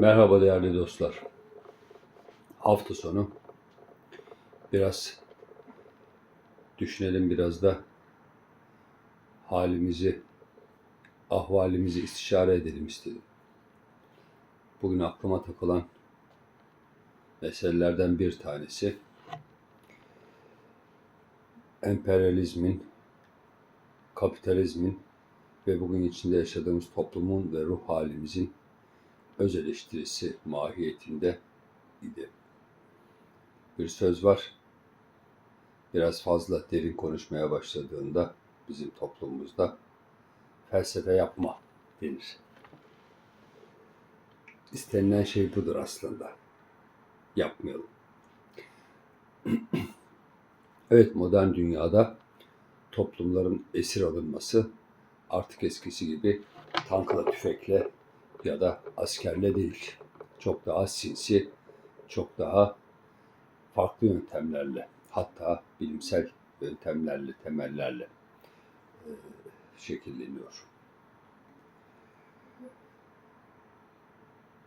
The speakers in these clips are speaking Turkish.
Merhaba değerli dostlar. Hafta sonu biraz düşünelim biraz da halimizi, ahvalimizi istişare edelim istedim. Bugün aklıma takılan meselelerden bir tanesi emperyalizmin, kapitalizmin ve bugün içinde yaşadığımız toplumun ve ruh halimizin öz eleştirisi mahiyetinde idi. Bir söz var, biraz fazla derin konuşmaya başladığında bizim toplumumuzda felsefe yapma denir. İstenilen şey budur aslında. Yapmayalım. evet modern dünyada toplumların esir alınması artık eskisi gibi tankla, tüfekle ya da askerle değil. Çok daha sinsi, çok daha farklı yöntemlerle, hatta bilimsel yöntemlerle, temellerle e, şekilleniyor.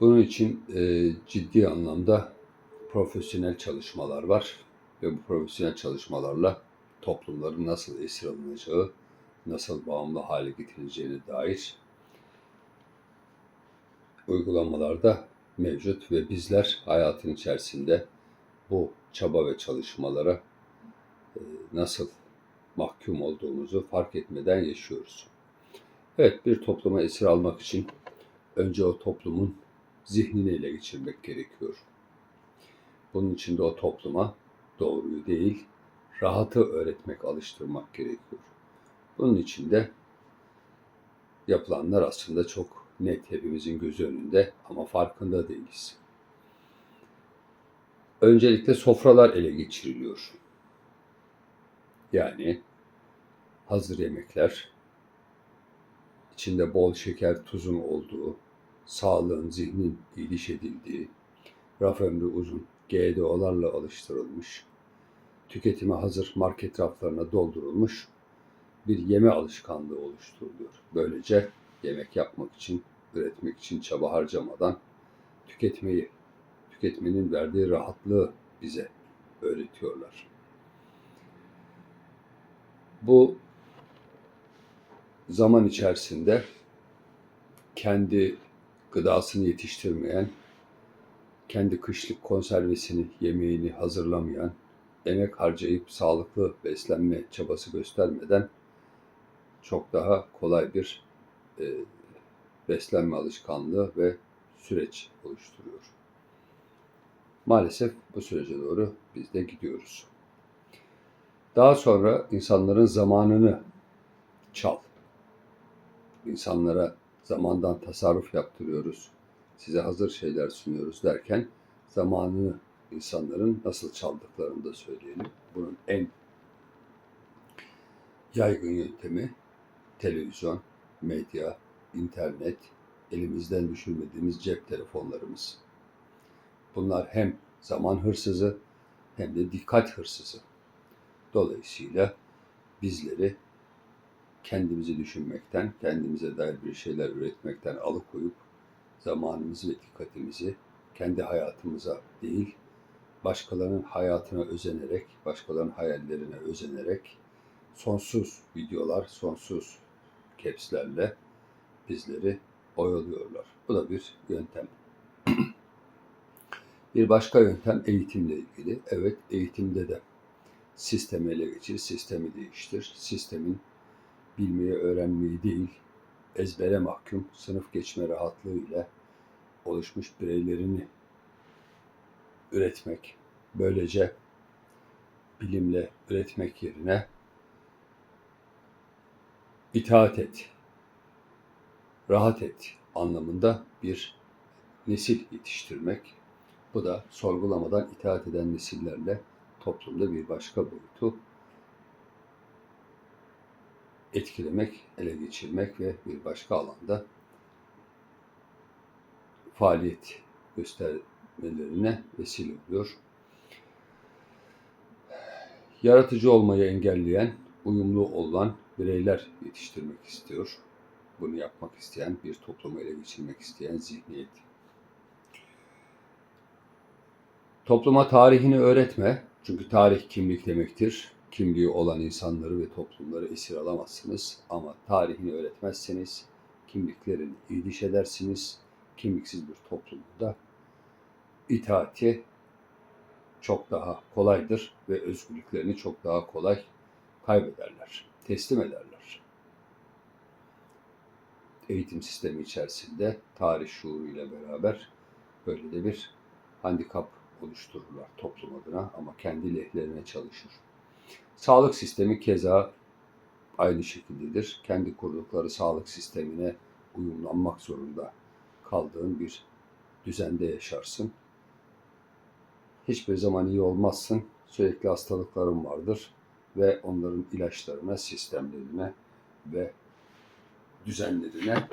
Bunun için e, ciddi anlamda profesyonel çalışmalar var ve bu profesyonel çalışmalarla toplumların nasıl esir alınacağı, nasıl bağımlı hale getirileceğine dair uygulamalarda mevcut ve bizler hayatın içerisinde bu çaba ve çalışmalara e, nasıl mahkum olduğumuzu fark etmeden yaşıyoruz. Evet bir topluma esir almak için önce o toplumun zihnini ele geçirmek gerekiyor. Bunun için de o topluma doğruyu değil, rahatı öğretmek, alıştırmak gerekiyor. Bunun için de yapılanlar aslında çok net hepimizin gözü önünde ama farkında değiliz. Öncelikle sofralar ele geçiriliyor. Yani hazır yemekler, içinde bol şeker, tuzun olduğu, sağlığın, zihnin iyiliş edildiği, raf ömrü uzun, GDO'larla alıştırılmış, tüketime hazır market raflarına doldurulmuş bir yeme alışkanlığı oluşturuluyor. Böylece yemek yapmak için, üretmek için çaba harcamadan tüketmeyi, tüketmenin verdiği rahatlığı bize öğretiyorlar. Bu zaman içerisinde kendi gıdasını yetiştirmeyen, kendi kışlık konservesini, yemeğini hazırlamayan, emek harcayıp sağlıklı beslenme çabası göstermeden çok daha kolay bir e, beslenme alışkanlığı ve süreç oluşturuyor. Maalesef bu sürece doğru biz de gidiyoruz. Daha sonra insanların zamanını çal. İnsanlara zamandan tasarruf yaptırıyoruz. Size hazır şeyler sunuyoruz derken zamanını insanların nasıl çaldıklarını da söyleyelim. Bunun en yaygın yöntemi televizyon, medya, internet, elimizden düşürmediğimiz cep telefonlarımız. Bunlar hem zaman hırsızı hem de dikkat hırsızı. Dolayısıyla bizleri kendimizi düşünmekten, kendimize dair bir şeyler üretmekten alıkoyup zamanımızı ve dikkatimizi kendi hayatımıza değil, başkalarının hayatına özenerek, başkalarının hayallerine özenerek sonsuz videolar, sonsuz capslerle bizleri oyalıyorlar. Bu da bir yöntem. bir başka yöntem eğitimle ilgili. Evet eğitimde de sistemi ele geçir, sistemi değiştir. Sistemin bilmeyi, öğrenmeyi değil, ezbere mahkum sınıf geçme rahatlığıyla oluşmuş bireylerini üretmek. Böylece bilimle üretmek yerine itaat et, rahat et anlamında bir nesil yetiştirmek. Bu da sorgulamadan itaat eden nesillerle toplumda bir başka boyutu etkilemek, ele geçirmek ve bir başka alanda faaliyet göstermelerine vesile oluyor. Yaratıcı olmayı engelleyen, uyumlu olan bireyler yetiştirmek istiyor. Bunu yapmak isteyen, bir toplumu ele geçirmek isteyen zihniyet. Topluma tarihini öğretme. Çünkü tarih kimlik demektir. Kimliği olan insanları ve toplumları esir alamazsınız. Ama tarihini öğretmezseniz kimliklerini iyiliş edersiniz. Kimliksiz bir toplumda itaati çok daha kolaydır ve özgürlüklerini çok daha kolay kaybederler, teslim ederler. Eğitim sistemi içerisinde tarih şuuru ile beraber böyle de bir handikap oluştururlar toplum adına ama kendi lehlerine çalışır. Sağlık sistemi keza aynı şekildedir. Kendi kurdukları sağlık sistemine uyumlanmak zorunda kaldığın bir düzende yaşarsın. Hiçbir zaman iyi olmazsın. Sürekli hastalıkların vardır ve onların ilaçlarına, sistemlerine ve düzenlerine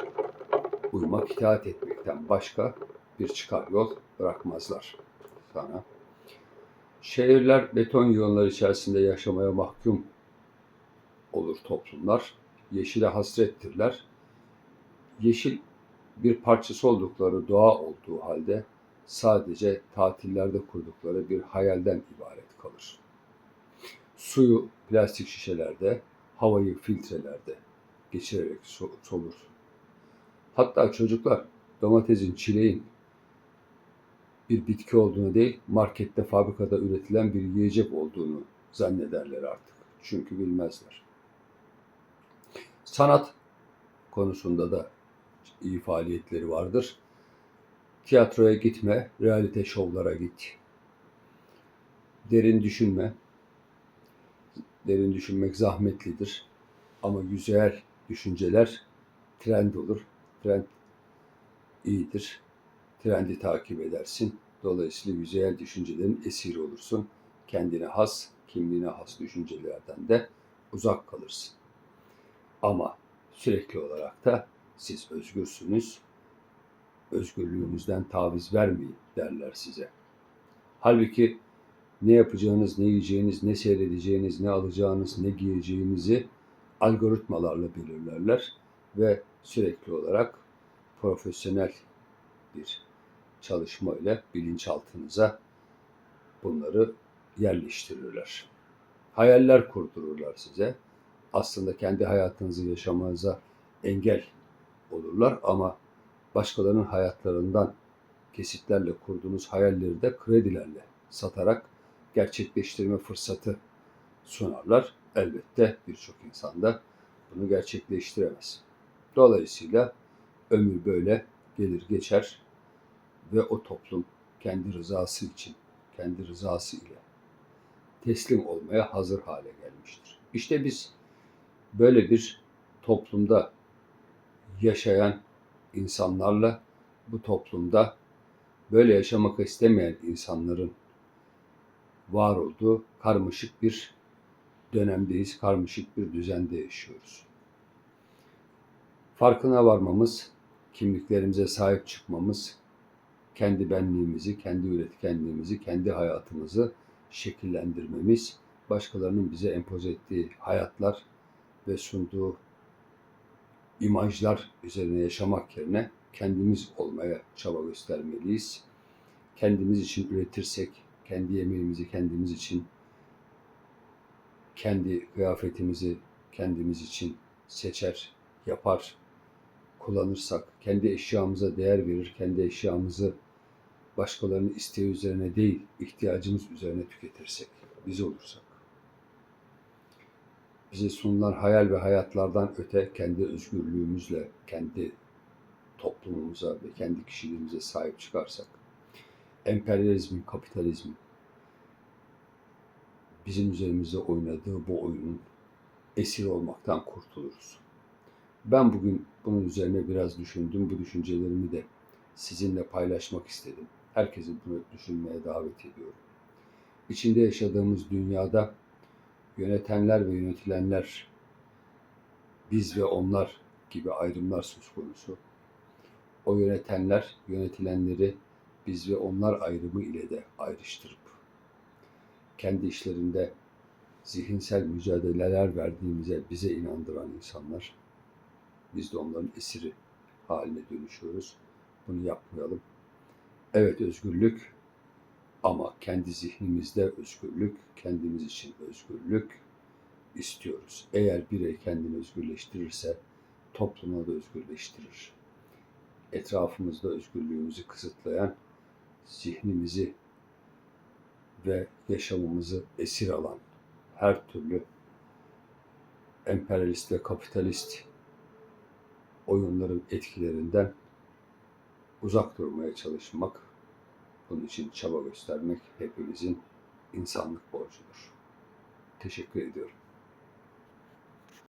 uymak, itaat etmekten başka bir çıkar yol bırakmazlar sana. Şehirler beton yığınlar içerisinde yaşamaya mahkum olur toplumlar. Yeşile hasrettirler. Yeşil bir parçası oldukları doğa olduğu halde sadece tatillerde kurdukları bir hayalden ibaret. Suyu plastik şişelerde, havayı filtrelerde geçirerek so- solur. Hatta çocuklar domatesin, çileğin bir bitki olduğunu değil, markette, fabrikada üretilen bir yiyecek olduğunu zannederler artık. Çünkü bilmezler. Sanat konusunda da iyi faaliyetleri vardır. Tiyatroya gitme, realite şovlara git. Derin düşünme. Derin düşünmek zahmetlidir. Ama güzel düşünceler trend olur. Trend iyidir. Trendi takip edersin. Dolayısıyla güzel düşüncelerin esiri olursun. Kendine has, kimliğine has düşüncelerden de uzak kalırsın. Ama sürekli olarak da siz özgürsünüz, özgürlüğünüzden taviz vermeyin derler size. Halbuki ne yapacağınız, ne yiyeceğiniz, ne seyredeceğiniz, ne alacağınız, ne giyeceğinizi algoritmalarla belirlerler ve sürekli olarak profesyonel bir çalışma ile bilinçaltınıza bunları yerleştirirler. Hayaller kurdururlar size. Aslında kendi hayatınızı yaşamanıza engel olurlar ama başkalarının hayatlarından kesitlerle kurduğunuz hayalleri de kredilerle satarak gerçekleştirme fırsatı sunarlar. Elbette birçok insan da bunu gerçekleştiremez. Dolayısıyla ömür böyle gelir geçer ve o toplum kendi rızası için, kendi rızası ile teslim olmaya hazır hale gelmiştir. İşte biz böyle bir toplumda yaşayan insanlarla bu toplumda böyle yaşamak istemeyen insanların var olduğu karmaşık bir dönemdeyiz, karmaşık bir düzende yaşıyoruz. Farkına varmamız, kimliklerimize sahip çıkmamız, kendi benliğimizi, kendi üretkenliğimizi, kendi hayatımızı şekillendirmemiz, başkalarının bize empoze ettiği hayatlar ve sunduğu imajlar üzerine yaşamak yerine kendimiz olmaya çaba göstermeliyiz. Kendimiz için üretirsek, kendi yemeğimizi kendimiz için, kendi kıyafetimizi kendimiz için seçer, yapar, kullanırsak, kendi eşyamıza değer verir, kendi eşyamızı başkalarının isteği üzerine değil, ihtiyacımız üzerine tüketirsek, biz olursak. Bize sunulan hayal ve hayatlardan öte kendi özgürlüğümüzle, kendi toplumumuza ve kendi kişiliğimize sahip çıkarsak, emperyalizmin, kapitalizmin bizim üzerimizde oynadığı bu oyunun esir olmaktan kurtuluruz. Ben bugün bunun üzerine biraz düşündüm. Bu düşüncelerimi de sizinle paylaşmak istedim. Herkesi bunu düşünmeye davet ediyorum. İçinde yaşadığımız dünyada yönetenler ve yönetilenler, biz ve onlar gibi ayrımlar söz konusu. O yönetenler, yönetilenleri biz ve onlar ayrımı ile de ayrıştırıp kendi işlerinde zihinsel mücadeleler verdiğimize bize inandıran insanlar, biz de onların esiri haline dönüşüyoruz. Bunu yapmayalım. Evet özgürlük Ama kendi zihnimizde özgürlük, kendimiz için özgürlük istiyoruz. Eğer birey kendini özgürleştirirse toplumu da özgürleştirir. Etrafımızda özgürlüğümüzü kısıtlayan, zihnimizi ve yaşamımızı esir alan her türlü emperyalist ve kapitalist oyunların etkilerinden uzak durmaya çalışmak, bunun için çaba göstermek hepimizin insanlık borcudur. Teşekkür ediyorum.